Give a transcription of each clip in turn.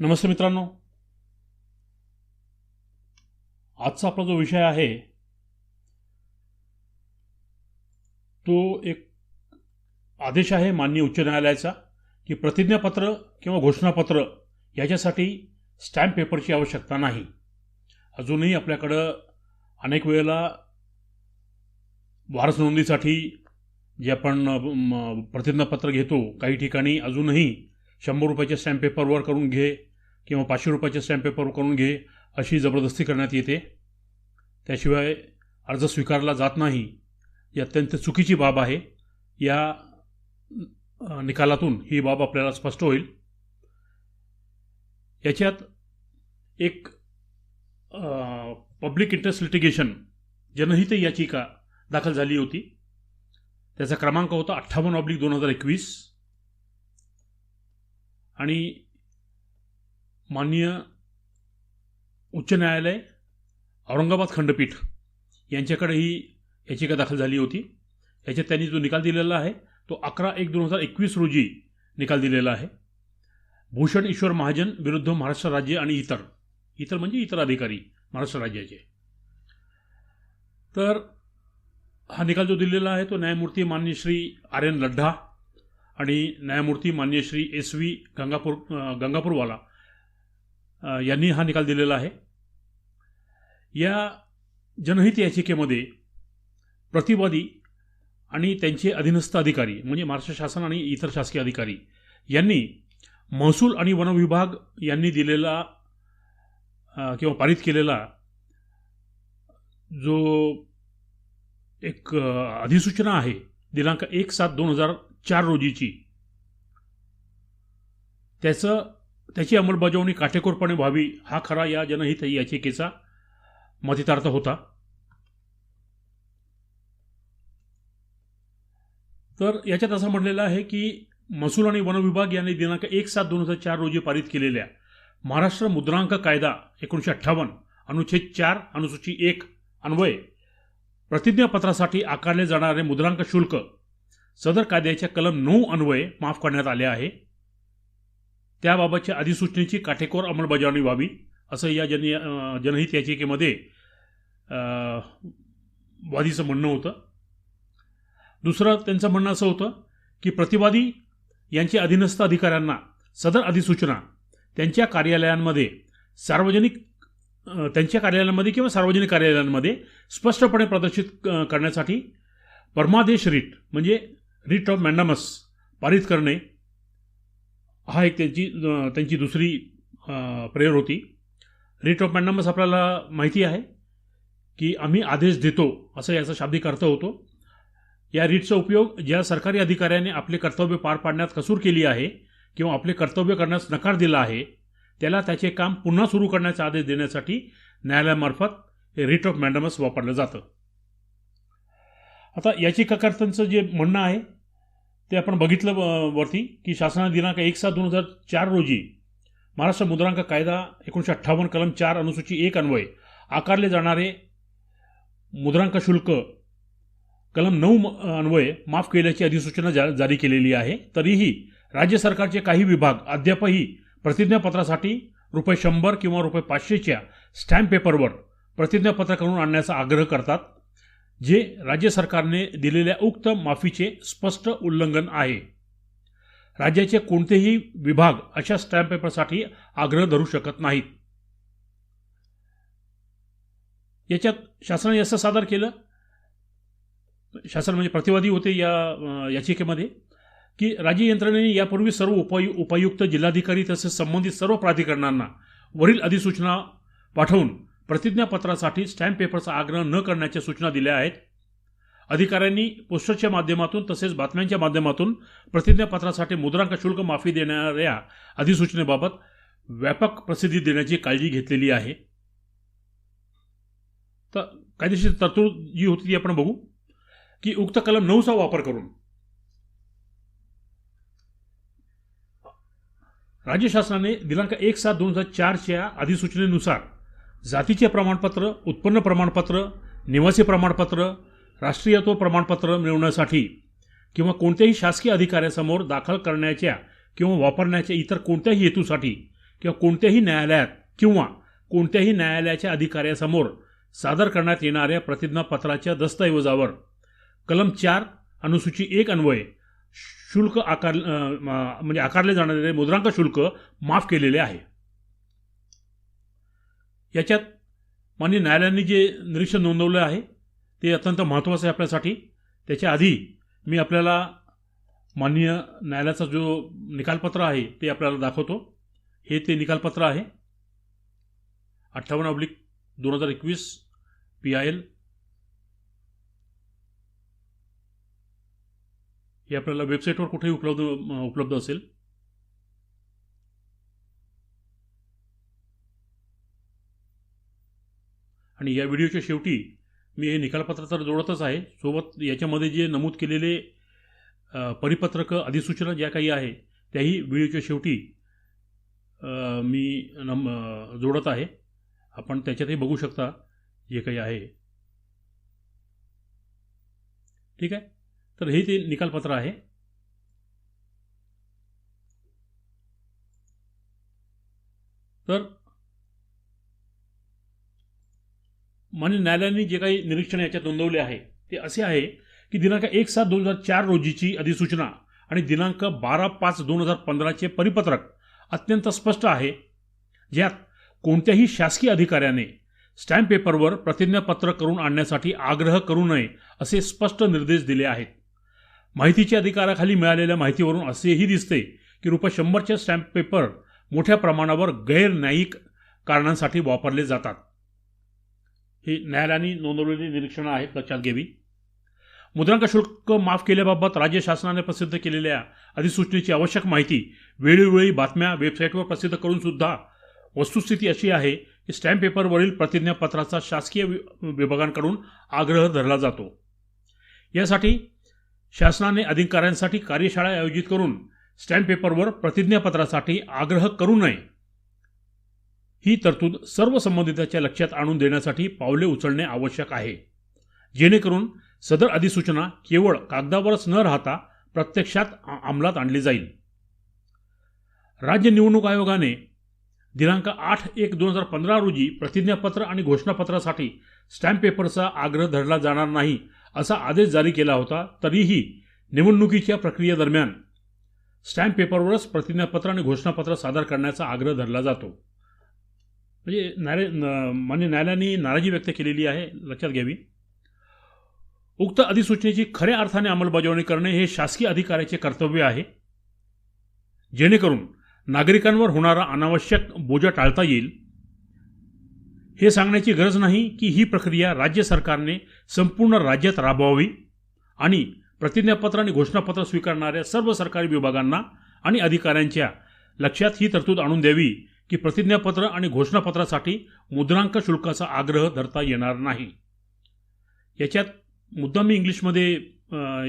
नमस्ते मित्रांनो. आजचा आपला जो विषय आहे तो एक आदेश आहे माननीय उच्च न्यायालयाचा की प्रतिज्ञापत्र किंवा घोषणापत्र याच्यासाठी स्टॅम्प पेपरची आवश्यकता नाही. अजूनही आपल्याकडं अनेक वेळेला वारस नोंदीसाठी जे आपण प्रतिज्ञापत्र घेतो काही ठिकाणी अजूनही शंभर रुपयाच्या स्टॅम्प पेपरवर करून घे किंवा पाचशे रुपयाचे स्टॅम्प पेपर करून घे अशी जबरदस्ती करण्यात येते. त्याशिवाय अर्ज स्वीकारला जात नाही ही अत्यंत चुकीची बाब आहे. या निकालातून ही बाब आपल्याला स्पष्ट होईल. याच्यात एक पब्लिक इंटरेस्ट लिटिगेशन जनहित याचिका दाखल झाली होती. त्याचा क्रमांक होता अठ्ठावन्न ऑब्लिक दोन हजार एकवीस. आणि माननीय उच्च न्यायालय औरंगाबाद खंडपीठ यांच्याकडे ही याचिका दाखल झाली होती. याच्यात त्यांनी जो निकाल दिलेला आहे तो अकरा एक दोन हजार एकवीस रोजी निकाल दिलेला आहे. भूषण ईश्वर महाजन विरुद्ध महाराष्ट्र राज्य आणि इतर. इतर म्हणजे इतर अधिकारी महाराष्ट्र राज्याचे. तर हा निकाल जो दिलेला आहे तो न्यायमूर्ती मान्य श्री आर एन लड्ढा आणि न्यायमूर्ती मान्य श्री एस व्ही गंगापूर गंगापूरवाला यांनी हा निकाल दिलेला आहे. या जनहित याचिकेमध्ये प्रतिवादी आणि त्यांचे अधीनस्थ अधिकारी म्हणजे महाराष्ट्र शासन आणि इतर शासकीय अधिकारी यांनी महसूल आणि वन विभाग यांनी दिलेला किंवा पारित केलेला जो एक अधिसूचना आहे दिनांक एक सात दोन हजार चार रोजीची त्याचं त्याची अंमलबजावणी काटेकोरपणे व्हावी हा खरा या जनहित याचिकेचा मतितार्थ होता. तर याच्यात असं म्हणलेलं आहे की महसूल आणि वन विभाग यांनी दिनांक एक सात दोन हजार चार रोजी पारित केलेल्या महाराष्ट्र मुद्रांक कायदा एकोणीसशे अठ्ठावन्न अनुच्छेद चार अनुसूची एक अन्वये प्रतिज्ञापत्रासाठी आकारले जाणारे मुद्रांक शुल्क सदर कायद्याच्या कलम नऊ अन्वये माफ करण्यात आले आहे. त्याबाबतच्या अधिसूचनेची काटेकोर अंमलबजावणी व्हावी असं या जन जनहित याचिकेमध्ये वादीचं म्हणणं होतं. दुसरं त्यांचं म्हणणं असं होतं की प्रतिवादी यांच्या अधीनस्थ अधिकाऱ्यांना सदर अधिसूचना त्यांच्या कार्यालयांमध्ये सार्वजनिक त्यांच्या कार्यालयांमध्ये किंवा सार्वजनिक कार्यालयांमध्ये स्पष्टपणे प्रदर्शित करण्यासाठी परमादेश रीट म्हणजे रीट ऑफ मॅन्डामस पारित करणे हा एक त्यांची त्यांची दुसरी प्रेयर होती. रीट ऑफ मॅन्डमस आपल्याला माहिती आहे की आम्ही आदेश देतो असं याचा शाब्दिक अर्थ होतो. या रीटचा उपयोग ज्या सरकारी अधिकाऱ्याने आपले कर्तव्य पार पाडण्यात कसूर केली आहे किंवा आपले कर्तव्य करण्यास नकार दिला आहे त्याला त्याचे काम पुन्हा सुरू करण्याचा आदेश देण्यासाठी न्यायालयामार्फत हे रीट ऑफ मॅन्डमस वापरलं जातं. आता याचिकाकर्त्यांचं जे म्हणणं आहे ते आपण बघितलं वरती की शासनाने दिनांक एक सात दोन हजार चार रोजी महाराष्ट्र मुद्रांक कायदा एकोणीसशे अठ्ठावन्न कलम चार अनुसूची एक अन्वय आकारले जाणारे मुद्रांक शुल्क कलम नऊ म- अन्वये माफ केल्याची अधिसूचना जा जारी केलेली आहे. तरीही राज्य सरकारचे काही विभाग अद्यापही प्रतिज्ञापत्रासाठी रुपये शंभर किंवा रुपये पाचशेच्या स्टॅम्प पेपरवर प्रतिज्ञापत्र करून आणण्याचा आग्रह करतात. जे राज्य सरकारने दिलेल्या उक्त माफीचे स्पष्ट उल्लंघन आहे. राज्याचे कोणतेही विभाग अशा स्टॅम्प पेपरसाठी आग्रह धरू शकत नाहीत. याच्यात शासनाने असं सादर केलं. शासन म्हणजे प्रतिवादी होते या याचिकेमध्ये की राज्य यंत्रणेने यापूर्वी सर्व उपायु उपायुक्त जिल्हाधिकारी तसेच संबंधित सर्व प्राधिकरणांना वरील अधिसूचना पाठवून प्रतिज्ञापत्रासाठी स्टॅम्प पेपरचा आग्रह न करण्याच्या सूचना दिल्या आहेत. अधिकाऱ्यांनी पोस्टरच्या माध्यमातून तसेच बातम्यांच्या माध्यमातून प्रतिज्ञापत्रासाठी मुद्रांक शुल्क माफी देणाऱ्या अधिसूचनेबाबत व्यापक प्रसिद्धी देण्याची काळजी घेतलेली आहे. तर कायदेशीर तरतूद जी होती ती आपण बघू. की उक्त कलम नऊचा वापर करून राज्य शासनाने दिनांक एक सात दोन हजार चारच्या अधिसूचनेनुसार जातीचे प्रमाणपत्र उत्पन्न प्रमाणपत्र निवासी प्रमाणपत्र राष्ट्रीयत्व प्रमाणपत्र मिळवण्यासाठी किंवा कोणत्याही शासकीय अधिकाऱ्यासमोर दाखल करण्याच्या किंवा वापरण्याच्या इतर कोणत्याही हेतूसाठी किंवा कोणत्याही न्यायालयात किंवा कोणत्याही न्यायालयाच्या अधिकाऱ्यासमोर सादर करण्यात येणाऱ्या प्रतिज्ञापत्राच्या दस्तऐवजावर कलम चार अनुसूची एक अन्वये शुल्क आकार म्हणजे आकारले जाणारे मुद्रांक शुल्क माफ केलेले आहे. याच्यात माननीय न्यायालयाने जे निरीक्षण नोंदवलं आहे ते अत्यंत महत्त्वाचं आहे आपल्यासाठी. त्याच्या आधी मी आपल्याला माननीय न्यायालयाचा जो निकालपत्र आहे ते आपल्याला दाखवतो. हे ते निकालपत्र आहे. अठ्ठावन्न ऑब्लिक दोन हजार एकवीस पी आय एल हे आपल्याला वेबसाईटवर कुठेही उपलब्ध उपलब्ध असेल. आणि या व्हिडिओच्या शेवटी मी हे निकालपत्र तर जोडतच आहे. सोबत याच्यामध्ये जे नमूद केलेले परिपत्रक परिपत्रकं अधिसूचना ज्या काही आहे त्याही व्हिडिओच्या शेवटी मी नम जोडत आहे. आपण त्याच्यातही बघू शकता जे काही आहे. ठीक आहे? तर हे ते निकालपत्र आहे. तर मान्य न्यायालयाने जे काही निरीक्षण याच्यात नोंदवले आहे ते असे आहे की दिनांक एक सात दोन हजार चार रोजीची अधिसूचना आणि दिनांक बारा पाच दोन हजार पंधराचे परिपत्रक अत्यंत स्पष्ट आहे. ज्यात कोणत्याही शासकीय अधिकाऱ्याने स्टॅम्प पेपरवर प्रतिज्ञापत्र करून आणण्यासाठी आग्रह करू नये असे स्पष्ट निर्देश दिले आहेत. माहितीच्या अधिकाराखाली मिळालेल्या माहितीवरून असेही दिसते की रुपये शंभरचे स्टॅम्प पेपर मोठ्या प्रमाणावर गैरन्यायिक कारणांसाठी वापरले जातात. ही न्यायालयाने नोंदवलेली निरीक्षणं आहेत लक्षात घ्यावी मुद्रांक शुल्क माफ केल्याबाबत राज्य शासनाने प्रसिद्ध केलेल्या अधिसूचनेची आवश्यक माहिती वेळोवेळी बातम्या वेबसाईटवर प्रसिद्ध करून सुद्धा वस्तुस्थिती अशी आहे की स्टॅम्प पेपरवरील प्रतिज्ञापत्राचा शासकीय वि- विभागांकडून आग्रह धरला जातो. यासाठी शासनाने अधिकाऱ्यांसाठी कार्यशाळा आयोजित करून स्टॅम्प पेपरवर प्रतिज्ञापत्रासाठी आग्रह करू नये. ही तरतूद सर्व संबंधितांच्या लक्षात आणून देण्यासाठी पावले उचलणे आवश्यक आहे. जेणेकरून सदर अधिसूचना केवळ कागदावरच न राहता प्रत्यक्षात अंमलात आणली जाईल. राज्य निवडणूक आयोगाने दिनांक आठ एक दोन हजार पंधरा रोजी प्रतिज्ञापत्र आणि घोषणापत्रासाठी स्टॅम्प पेपरचा आग्रह धरला जाणार नाही असा आदेश जारी केला होता तरीही निवडणुकीच्या प्रक्रियेदरम्यान स्टॅम्प पेपरवरच प्रतिज्ञापत्र आणि घोषणापत्र सादर करण्याचा आग्रह धरला जातो. म्हणजे न्यायालय न- मान्य न्यायालयाने नाराजी व्यक्त केलेली आहे लक्षात घ्यावी. उक्त अधिसूचनेची खऱ्या अर्थाने अंमलबजावणी करणे हे शासकीय अधिकाऱ्याचे कर्तव्य आहे. जेणेकरून नागरिकांवर होणारा अनावश्यक बोजा टाळता येईल. हे सांगण्याची गरज नाही की ही प्रक्रिया राज्य सरकारने संपूर्ण राज्यात राबवावी आणि प्रतिज्ञापत्र आणि घोषणापत्र स्वीकारणाऱ्या सर्व सरकारी विभागांना आणि अधिकाऱ्यांच्या लक्षात ही तरतूद आणून द्यावी की प्रतिज्ञापत्र आणि घोषणापत्रासाठी मुद्रांक शुल्काचा आग्रह धरता येणार नाही. याच्यात मुद्दाम मी इंग्लिशमध्ये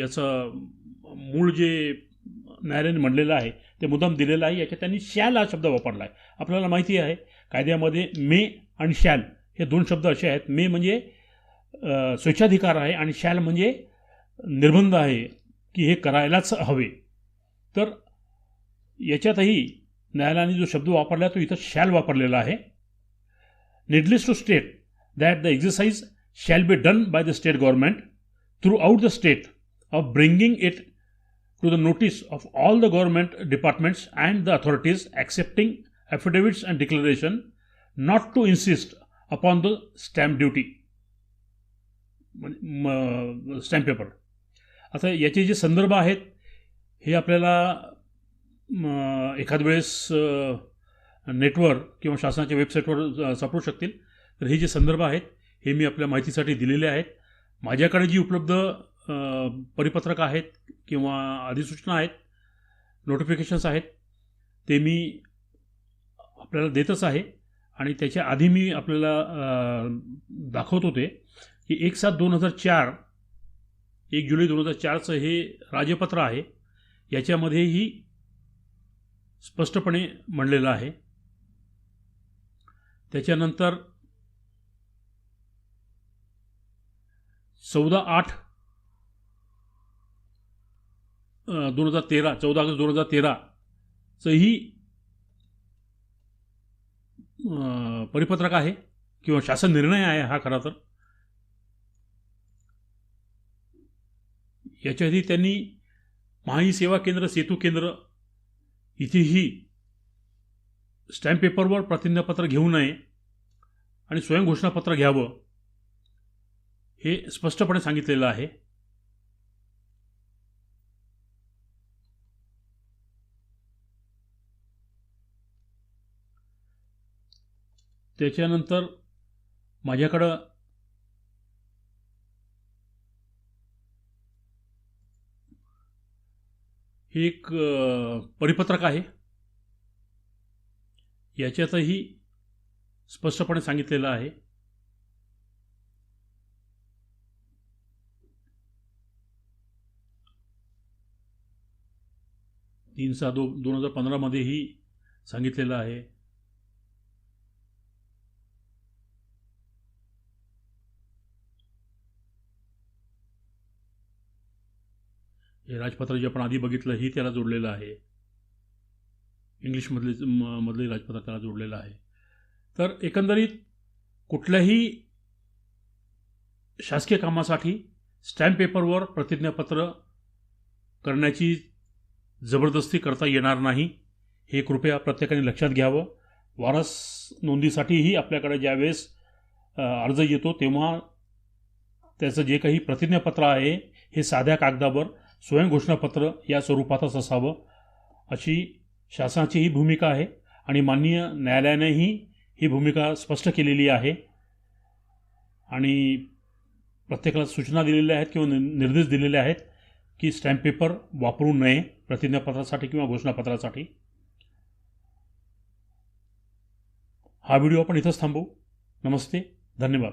याचं मूळ जे न्यायालयाने म्हणलेलं आहे ते मुद्दाम दिलेलं आहे. याच्यात त्यांनी शॅल हा शब्द वापरला आहे आपल्याला माहिती आहे कायद्यामध्ये मे आणि शॅल हे दोन शब्द असे आहेत. मे म्हणजे स्वेच्छाधिकार आहे आणि शॅल म्हणजे निर्बंध आहे की हे करायलाच हवे. तर याच्यातही न्यायालयाने जो शब्द वापरला तो इथं शॅल वापरलेला आहे. Needless to state that the exercise shall be done by the state government throughout the state of bringing it to the notice of all the government departments and the authorities accepting affidavits and declaration not to insist upon the stamp duty stamp paper आता याचे जे संदर्भ आहेत हे आपल्याला एखाद वेळेस नेटवर किंवा शासनाच्या वेबसाईटवर सापडू शकतील. तर हे जे संदर्भ आहेत हे मी आपल्या माहितीसाठी दिलेले आहेत. माझ्याकडे जी उपलब्ध परिपत्रक आहेत किंवा अधिसूचना आहेत नोटिफिकेशन्स आहेत ते मी आपल्याला देतच आहे. आणि त्याच्या आधी मी आपल्याला दाखवत होते की एक सात दोन हजार चार एक जुलै दोन हजार चारचं हे राजपत्र आहे. याच्यामध्येही स्पष्टपणे म्हणलेलं आहे. त्याच्यानंतर चौदा आठ दोन हजार तेरा चौदा ऑगस्ट दोन हजार तेराचंही परिपत्रक आहे किंवा शासन निर्णय आहे हा खरा तर. याच्या आधी त्यांनी महाई सेवा केंद्र सेतू केंद्र इथेही स्टॅम्प पेपरवर प्रतिज्ञापत्र घेऊ नये आणि स्वयंघोषणापत्र घ्यावं हे स्पष्टपणे सांगितलेलं आहे. त्याच्यानंतर माझ्याकडं हे एक परिपत्रक आहे. याच्यातही स्पष्टपणे सांगितलेलं आहे. तीन सहा दो दोन हजार पंधरामध्येही सांगितलेलं आहे. हे राजपत्र जे आपण आधी बघितलं ही त्याला जोडलेलं आहे. इंग्लिशमधले म- मधले राजपत्र त्याला जोडलेलं आहे. तर एकंदरीत कुठल्याही शासकीय कामासाठी स्टॅम्प पेपरवर प्रतिज्ञापत्र करण्याची जबरदस्ती करता येणार नाही हे कृपया प्रत्येकाने लक्षात घ्यावं. वारस नोंदीसाठीही आपल्याकडे ज्यावेळेस अर्ज येतो तेव्हा त्याचं जे काही प्रतिज्ञापत्र आहे हे साध्या कागदावर स्वयंघोषणापत्र या स्वरूपातच असावं अशी शासनाची ही भूमिका आहे आणि माननीय न्यायालयानेही ही भूमिका स्पष्ट केलेली आहे. आणि प्रत्येकाला सूचना दिलेल्या आहेत किंवा नि- निर्देश दिलेले आहेत की स्टॅम्प पेपर वापरू नये प्रतिज्ञापत्रासाठी किंवा घोषणापत्रासाठी. हा व्हिडिओ आपण इथंच थांबू नमस्ते. धन्यवाद.